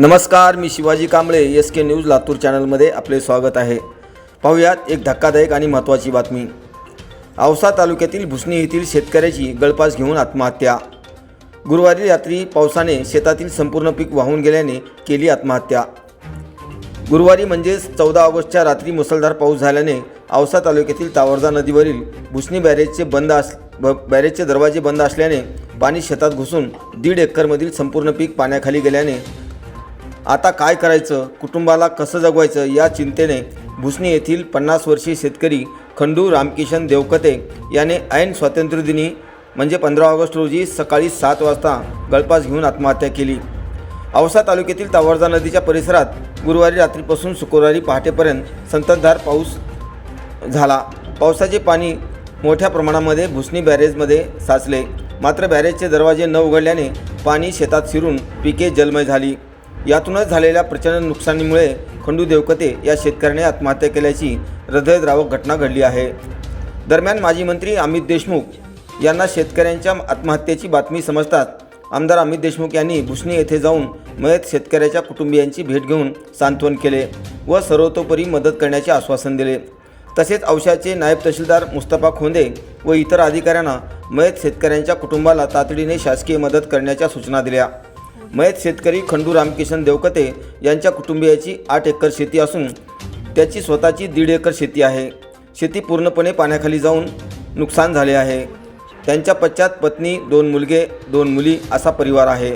नमस्कार मी Shivaji Kamble S K news Latur चॅनलमध्ये आपले स्वागत आहे. पाहुयात एक धक्कादायक आणि महत्त्वाची बातमी. औसा तालुक्यातील भुसणी येथील शेतकऱ्याची गळपास घेऊन आत्महत्या. गुरुवारी रात्री पावसाने शेतातील संपूर्ण पीक वाहून गेल्याने केली आत्महत्या. गुरुवारी म्हणजेच चौदा ऑगस्टच्या रात्री मुसळधार पाऊस झाल्याने औसा तालुक्यातील तावरजा नदीवरील भुसणी बॅरेजचे बंद अस ब बॅरेजचे दरवाजे बंद असल्याने पाणी शेतात घुसून दीड एकरमधील संपूर्ण पीक पाण्याखाली गेल्याने आता काय करायचं? कुटुंबाला कसं जगवायचं? या चिंतेने भुसणी येथील पन्नास वर्षीय शेतकरी खंडू रामकिशन देवकते याने ऐन स्वातंत्र्यदिनी म्हणजे पंधरा ऑगस्ट रोजी सकाळी सात वाजता गळपास घेऊन आत्महत्या केली. औसा तालुक्यातील तावरजा नदीच्या परिसरात गुरुवारी रात्रीपासून शुक्रवारी पहाटेपर्यंत संततधार पाऊस झाला. पावसाचे पाणी मोठ्या प्रमाणामध्ये भुसणी बॅरेजमध्ये साचले. मात्र बॅरेजचे दरवाजे न उघडल्याने पाणी शेतात शिरून पिके जलमय झाली. यातूनच झालेल्या प्रचंड नुकसानीमुळे खंडू देवकते या शेतकऱ्याने आत्महत्या केल्याची हृदयद्रावक घटना घडली आहे. दरम्यान माजी मंत्री अमित देशमुख यांना शेतकऱ्यांच्या आत्महत्येची बातमी समजताच आमदार अमित देशमुख यांनी भुसणी येथे जाऊन मयत शेतकऱ्याच्या कुटुंबियांची भेट घेऊन सांत्वन केले व सर्वतोपरी मदत करण्याचे आश्वासन दिले. तसेच औशाचे नायब तहसीलदार मुस्तफा खोंदे व इतर अधिकाऱ्यांना मयत शेतकऱ्यांच्या कुटुंबाला तातडीने शासकीय मदत करण्याच्या सूचना दिल्या. मयत शेतकरी खंडू रामकिशन देवकते यांच्या कुटुंबियाची आठ एकर शेती असून त्याची स्वतःची दीड एकर शेती आहे. शेती पूर्णपणे पाण्याखाली जाऊन नुकसान झाले आहे. त्यांच्या पश्चात पत्नी दोन मुलगे दोन मुली असा परिवार आहे.